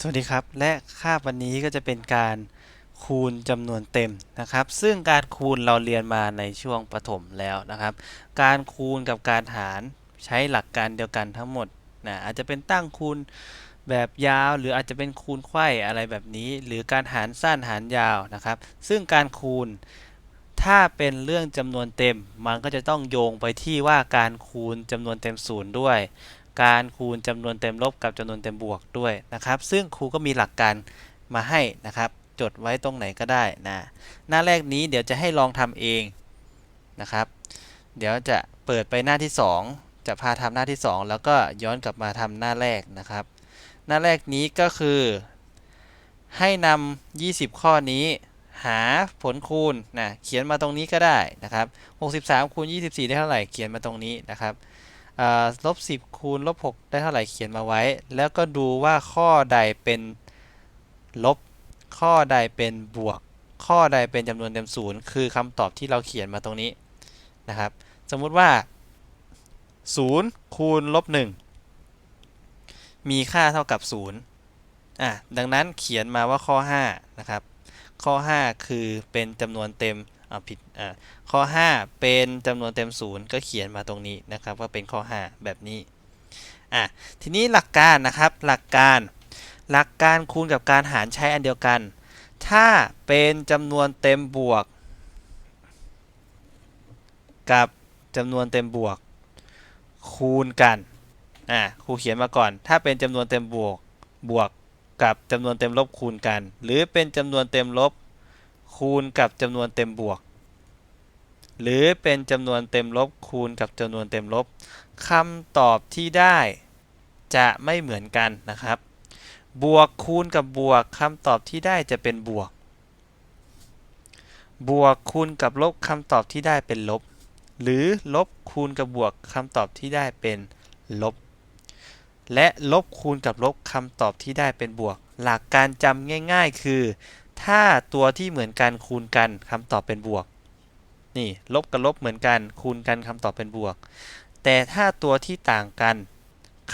สวัสดีครับ และคาบวันนี้ก็จะเป็นการคูณจำนวนเต็มนะครับ ซึ่งการคูณเราเรียนมาในช่วงประถมแล้วนะครับ การคูณกับการหารใช้หลักการเดียวกันทั้งหมดนะอาจจะเป็นตั้งคูณแบบยาว หรืออาจจะเป็นคูณไขว้อะไรแบบนี้ หรือการหารสั้นหารยาวนะครับ ซึ่งการคูณถ้าเป็นเรื่องจำนวนเต็ม มันก็จะต้องโยงไปที่ว่าการคูณจำนวนเต็มศูนย์ด้วย การคูณจำนวนเต็มลบกับจำนวนเต็มบวกด้วยนะครับ ซึ่งครูก็มีหลักการมาให้นะครับ จดไว้ตรงไหนก็ได้นะหน้าแรกนี้เดี๋ยวจะให้ลองทำเองนะครับ เดี๋ยวจะเปิดไปหน้าที่ 2 จะพาทำหน้าที่ 2 แล้วก็ย้อนกลับมาทำหน้าแรกนะครับ หน้าแรกนี้ก็คือ ให้นำ20 ข้อนี้หาผลคูณนะเขียนมาตรงนี้ก็ได้นะครับ 63คูณ24 ได้เท่าไหร่เขียนมาตรงนี้นะครับ ลบ10คูณลบ6ได้เท่าไหร่เขียนมาไว้ แล้วก็ดูว่าข้อใดเป็นลบ ข้อใดเป็นบวก ข้อใดเป็นจำนวนเต็มศูนย์คือคำตอบที่เราเขียนมาตรงนี้นะครับ สมมุติว่า0คูณลบ1มีค่าเท่ากับ0อะดังนั้นเขียนมาว่าข้อ5นะครับข้อ 5 คือเป็นจำนวนเต็ม อ่าผิดอ่าข้อ 5 เป็นจำนวนเต็มศูนย์ก็เขียนมาตรงนี้นะครับว่าเป็นข้อ 5 แบบนี้อะทีนี้หลักการนะครับหลักการหลักการคูณกับการหารใช้อันเดียวกัน ถ้าเป็นจำนวนเต็มบวก กับจำนวนเต็มบวก คูณกันอะครูเขียนมาก่อน ถ้าเป็นจำนวนเต็มบวกบวกกับจำนวนเต็มลบคูณกัน หรือเป็นจำนวนเต็มลบ คูณกับจำนวนเต็มบวก หรือเป็นจำนวนเต็มลบคูณกับจำนวนเต็มลบคำตอบที่ได้จะไม่เหมือนกันนะครับ บวกคูณกับบวกคำตอบที่ได้จะเป็นบวก บวกคูณกับลบคำตอบที่ได้เป็นลบ หรือลบคูณกับบวกคำตอบที่ได้เป็นลบ และลบคูณกับลบคำตอบที่ได้เป็นบวก หลักการจำง่าย ๆ คือ ถ้าตัวที่เหมือนกันคูณกันคำตอบเป็นบวก นี่ลบกับลบเหมือนกันคูณกันคำตอบเป็นบวก แต่ถ้าตัวที่ต่างกัน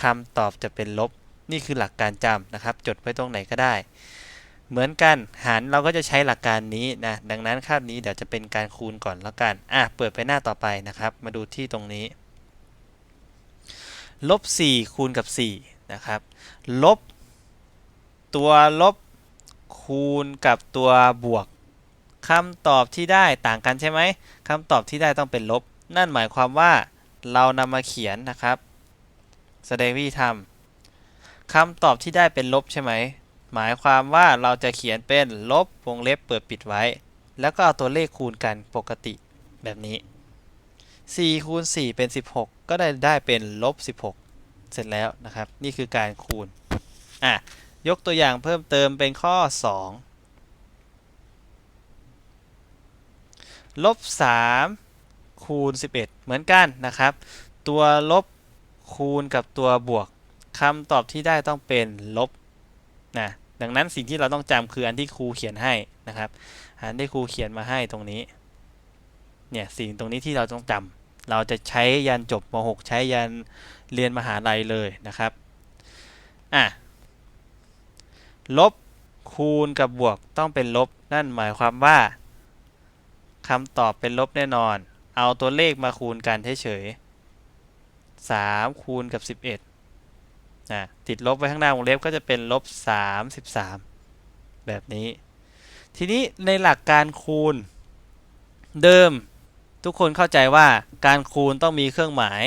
คำตอบจะเป็นลบ นี่คือหลักการจำนะครับ จดไว้ตรงไหนก็ได้ เหมือนกันหารเราก็จะใช้หลักการนี้นะดังนั้นคาบนี้เดี๋ยวจะเป็นการคูณก่อนแล้วกันอะเปิดไปหน้าต่อไปนะครับ มาดูที่ตรงนี้ลบ4คูณกับ4นะครับลบตัวลบ คูณกับตัวบวกคำตอบที่ได้ต่างกันใช่ไหมคำตอบที่ได้ต้องเป็นลบ นั่นหมายความว่าเรานำมาเขียนนะครับ แสดงวิธีทำคำตอบที่ได้เป็นลบใช่ไหม หมายความว่าเราจะเขียนเป็นลบวงเล็บเปิดปิดไว้ แล้วก็เอาตัวเลขคูณกันปกติแบบนี้4คูณ4เป็น 16 ก็ได้ได้เป็นลบ16 เสร็จแล้วนะครับ นี่คือการคูณ อะ ยกตัวอย่างเพิ่มเติมเป็นข้อ 2 ลบ 3 คูณ 11 เหมือนกันนะครับ ตัวลบคูณกับตัวบวกคำตอบที่ได้ต้องเป็นลบนะดังนั้นสิ่งที่เราต้องจำคืออันที่ครูเขียนให้นะครับ อันที่ครูเขียนมาให้ตรงนี้ เนี่ยสิ่งตรงนี้ที่เราต้องจำเราจะใช้ยันจบม .6 ใช้ยันเรียนมหาลัยเลยนะครับ อะ ลบคูณกับบวกต้องเป็นลบ นั่นหมายความว่าคำตอบเป็นลบแน่นอน เอาตัวเลขมาคูณกันเฉยๆ3คูณกับ 11นะติดลบไว้ข้างหน้าวงเล็บก็จะเป็นลบ 33 แบบนี้ ทีนี้ในหลักการคูณ เดิม ทุกคนเข้าใจว่าการคูณต้องมีเครื่องหมาย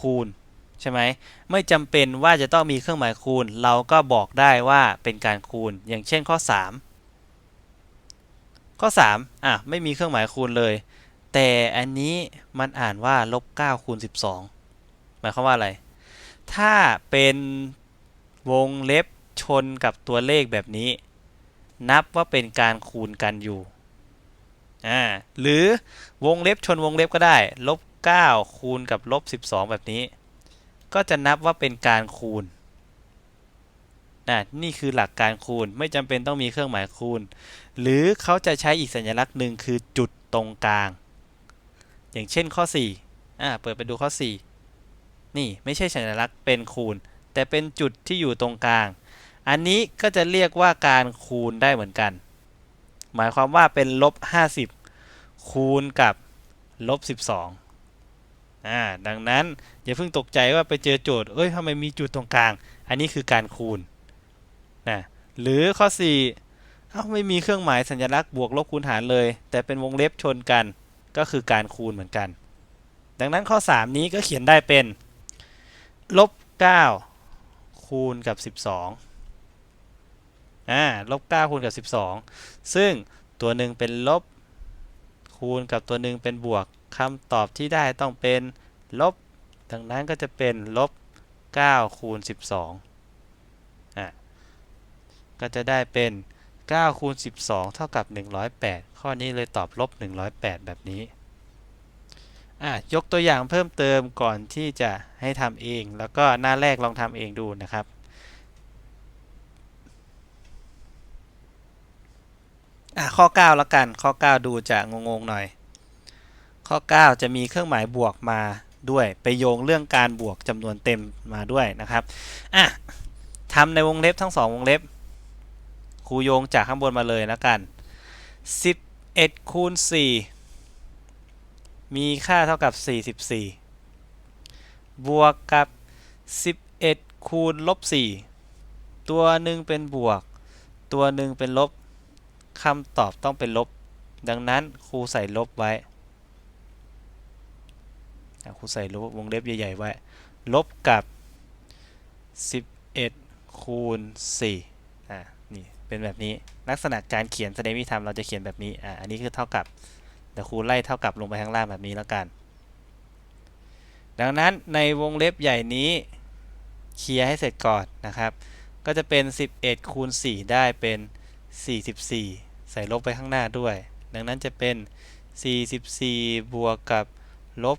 คูณ ใช่ไหมไม่จำเป็นว่าจะต้องมีเครื่องหมายคูณ เราก็บอกได้ว่าเป็นการคูณ อย่างเช่นข้อ 3 ข้อ 3อะไม่มีเครื่องหมายคูณเลย แต่อันนี้มันอ่านว่าลบ9คูณ12 หมายความว่าอะไร ถ้าเป็นวงเล็บชนกับตัวเลขแบบนี้ นับว่าเป็นการคูณกันอยู่อ่าหรือวงเล็บชนวงเล็บก็ได้ลบ9คูณกับลบ12 แบบนี้ ก็จะนับว่าเป็นการคูณนะนี่คือหลักการคูณไม่จำเป็นต้องมีเครื่องหมายคูณ หรือเขาจะใช้อีกสัญลักษณ์หนึ่งคือจุดตรงกลาง อย่างเช่นข้อ4อ่าเปิดไปดูข้อ 4 นี่ไม่ใช่สัญลักษณ์เป็นคูณ แต่เป็นจุดที่อยู่ตรงกลาง อันนี้ก็จะเรียกว่าการคูณได้เหมือนกัน หมายความว่าเป็นลบ 50 คูณกับลบ 12 อ่าดังนั้นอย่าเพิ่งตกใจว่าไปเจอโจทย์เอ้ยทำไมมีจุดตรงกลาง อันนี้คือการคูณนะหรือข้อ4เอ้าไม่มีเครื่องหมายสัญลักษณ์บวกลบคูณหารเลย แต่เป็นวงเล็บชนกันก็คือการคูณเหมือนกัน ดังนั้นข้อ 3 นี้ก็เขียนได้เป็นลบ9คูณกับ 12อ่าลบ9คูณกับ 12 ซึ่งตัวหนึ่งเป็นลบคูณกับตัวหนึ่งเป็นบวก คำตอบที่ได้ต้องเป็นลบ ดังนั้นก็จะเป็นลบ9คูณ12อะก็จะได้เป็น9คูณ12 เท่ากับ 108 ข้อนี้เลยตอบลบ 108 แบบนี้อะยกตัวอย่างเพิ่มเติมก่อนที่จะให้ทำเอง แล้วก็หน้าแรกลองทำเองดูนะครับ อะข้อ 9 แล้วกันข้อ 9 ดูจะงงๆหน่อย ข้อ 9 จะมีเครื่องหมายบวกมาด้วย ไปโยงเรื่องการบวกจำนวนเต็มมาด้วยนะครับอะทำในวงเล็บทั้งสองวงเล็บครูโยงจากข้างบนมาเลยแล้วกัน 11คูณ4มีค่าเท่ากับ 44 บวกกับ 11คูณลบ4ตัวหนึ่งเป็นบวก ตัวหนึ่งเป็นลบคำตอบต้องเป็นลบ ดังนั้นครูใส่ลบไว้ ครูใส่ลบวงเล็บใหญ่ๆไว้ ลบกับ 11 คูณ4อะนี่เป็นแบบนี้ลักษณะการเขียนแสดงวิธีทำเราจะเขียนแบบนี้อะอันนี้คือเท่ากับเดี๋ยวครูไล่เท่ากับลงไปข้างล่างแบบนี้แล้วกัน ดังนั้นในวงเล็บใหญ่นี้เคลียร์ให้เสร็จก่อนนะครับ ก็จะเป็น 11 คูณ 4 ได้เป็น 44 ใส่ลบไปข้างหน้าด้วย ดังนั้นจะเป็น 44 บวกกับ ลบ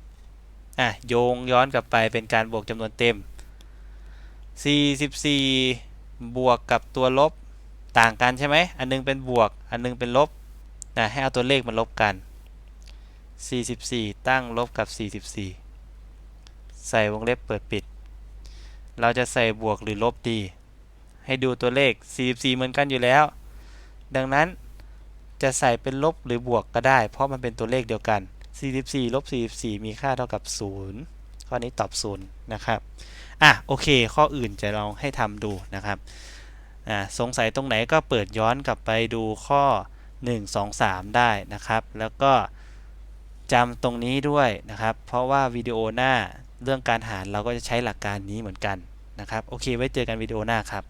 44อะโยงย้อนกลับไปเป็นการบวกจำนวนเต็ม 44 บวกกับตัวลบต่างกันใช่ไหม อันนึงเป็นบวก อันนึงเป็นลบนะให้เอาตัวเลขมาลบกัน 44 ตั้งลบกับ 44 ใส่วงเล็บเปิดปิด เราจะใส่บวกหรือลบดี ให้ดูตัวเลข 44 เหมือนกันอยู่แล้ว ดังนั้น จะใส่เป็นลบหรือบวกก็ได้ เพราะมันเป็นตัวเลขเดียวกัน 44ลบ44 มีค่าเท่ากับ 0 ข้อนี้ตอบ 0 นะครับ อะ โอเค ข้ออื่นจะลองให้ทำดูนะครับ อ่า สงสัยตรงไหนก็เปิดย้อนกลับไปดูข้อ 1 2 3 ได้นะครับ แล้วก็จำตรงนี้ด้วยนะครับ เพราะว่าวิดีโอหน้าเรื่องการหารเราก็จะใช้หลักการนี้เหมือนกันนะครับ โอเค ไว้เจอกันวิดีโอหน้าครับ